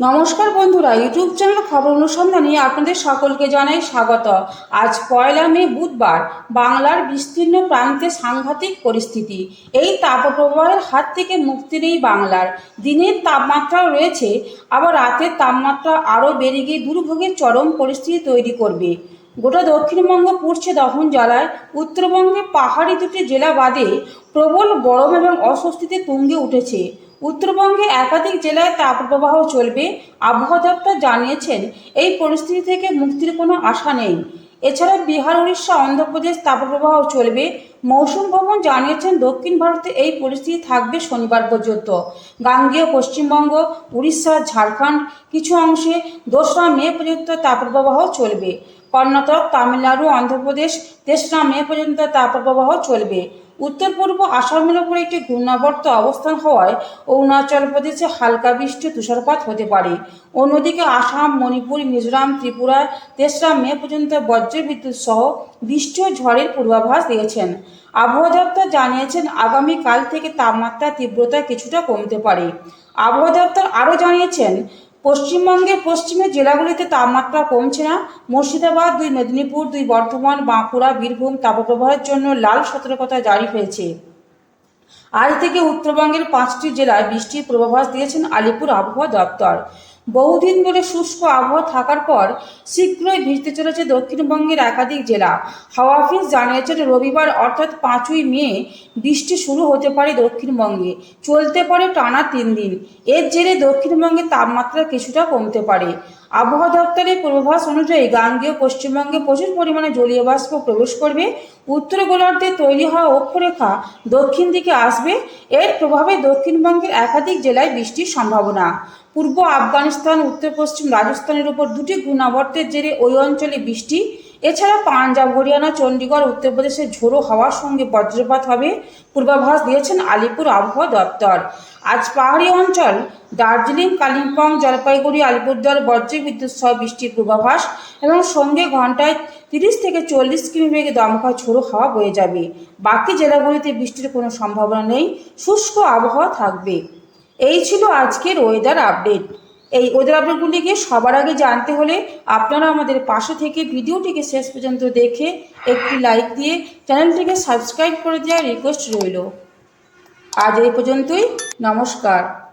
নমস্কার বন্ধুরা, YouTube channel খবর অনুসন্ধানে আপনাদের সকলকে জানাই স্বাগত। আজ পয়লা মে বুধবার, বাংলার বিস্তীর্ণ প্রান্তে সাংঘাতিক পরিস্থিতি। এই তাপপ্রবাহের হাত থেকে মুক্তি নেই বাংলার। দিনের তাপমাত্রাও রয়েছে, আবার রাতের তাপমাত্রা আরও বেড়ে গিয়ে দুর্ভোগের চরম পরিস্থিতি তৈরি করবে। গোটা দক্ষিণবঙ্গ পড়ছে দহন জ্বালায় উত্তরবঙ্গে পাহাড়ি দুটি জেলা বাদে প্রবল গরম এবং অস্বস্তিতে তুঙ্গে উঠেছে। উত্তরবঙ্গে একাধিক জেলায় তাপপ্রবাহ চলবে, আবহাওয়া দপ্তর জানিয়েছেন, এই পরিস্থিতি থেকে মুক্তির কোনো আশা নেই। এছাড়া বিহার, উড়িষ্যা, অন্ধ্রপ্রদেশ তাপপ্রবাহ চলবে মৌসুম ভবন জানিয়েছেন, দক্ষিণ ভারতে এই পরিস্থিতি থাকবে শনিবার পর্যন্ত। গাঙ্গেয় পশ্চিমবঙ্গ, উড়িষ্যা, ঝাড়খণ্ড কিছু অংশে দোসরা মে পর্যন্ত তাপপ্রবাহ চলবে। কর্ণাটক, তামিলনাড়ু, অন্ধ্রপ্রদেশ তেসরা মে পর্যন্ত তাপপ্রবাহ চলবে। উত্তর পূর্ব আসামের উপর একটি ঘূর্ণাবর্ত অবস্থান হওয়ায় অরুণাচল প্রদেশে হালকা বৃষ্টি তুষারপাত হতে পারে। অন্যদিকে আসাম, মণিপুর, মিজোরাম ত্রিপুরা তেসরা মে পর্যন্ত বজ্রবিদ্যুৎ সহ বৃষ্টি ও ঝড়ের পূর্বাভাস দিয়েছেন। আবহাওয়া দপ্তর জানিয়েছেন, আগামীকাল থেকে তাপমাত্রার তীব্রতা কিছুটা কমতে পারে। আবহাওয়া দপ্তর আরও জানিয়েছেন, পশ্চিমবঙ্গের পশ্চিমের জেলাগুলিতে তাপমাত্রা কমছে না। মুর্শিদাবাদ, দুই মেদিনীপুর, দুই বর্ধমান, বাঁকুড়া, বীরভূম তাপপ্রবাহের জন্য লাল সতর্কতা জারি হয়েছে। আজ থেকে উত্তরবঙ্গের পাঁচটি জেলায় বৃষ্টির পূর্বাভাস দিয়েছেন আলিপুর আবহাওয়া দপ্তর। বহুদিন ধরে শুষ্ক আবহাওয়া থাকার পর শীঘ্রই ভিজতে চলেছে দক্ষিণবঙ্গের একাধিক জেলা। হাওয়া অফিস জানিয়েছেন রবিবার অর্থাৎ পাঁচই মে বৃষ্টি শুরু হতে পারে দক্ষিণবঙ্গে। চলতে পারে টানা তিন দিন। এর জেরে দক্ষিণবঙ্গে তাপমাত্রা কিছুটা কমতে পারে। আবহাওয়া দপ্তরের পূর্বাভাস অনুযায়ী গাঙ্গেয় পশ্চিমবঙ্গে প্রচুর পরিমাণে জলীয় বাষ্প প্রবেশ করবে। উত্তর গোলার্ধে তৈরি হওয়া অক্ষরেখা দক্ষিণ দিকে আসবে। এর প্রভাবে দক্ষিণবঙ্গের একাধিক জেলায় বৃষ্টির সম্ভাবনা। পূর্ব আফগানিস্তান, উত্তর পশ্চিম রাজস্থানের উপর দুটি ঘূর্ণাবর্তের জেরে ওই অঞ্চলে বৃষ্টি। এছাড়া পাঞ্জাব, হরিয়ানা চণ্ডীগড় উত্তরপ্রদেশে ঝোড়ো হাওয়ার সঙ্গে বজ্রপাত হবে। পূর্বাভাস দিয়েছেন আলিপুর আবহাওয়া দপ্তর। আজ পাহাড়ি অঞ্চল দার্জিলিং, কালিম্পং, জলপাইগুড়ি, আলিপুরদুয়ার বজ্রবিদ্যুৎ সহ বৃষ্টির পূর্বাভাস এবং সঙ্গে ঘন্টায় তিরিশ থেকে চল্লিশ কিমি বেগে দমকা ঝোড়ো হাওয়া বয়ে যাবে। বাকি জেলাগুলিতে বৃষ্টির কোনো সম্ভাবনা নেই। শুষ্ক আবহাওয়া থাকবে। এই ছিল আজকের ওয়েদার আপডেট এই ওয়েদার আপডেটগুলিকে সবার আগে জানতে হলে আপনারা আমাদের পাশে থেকে ভিডিওটিকে শেষ পর্যন্ত দেখে একটি লাইক দিয়ে চ্যানেলটিকে সাবস্ক্রাইব করে দেওয়ার রিকোয়েস্ট রইল। আজ এই পর্যন্তই, নমস্কার।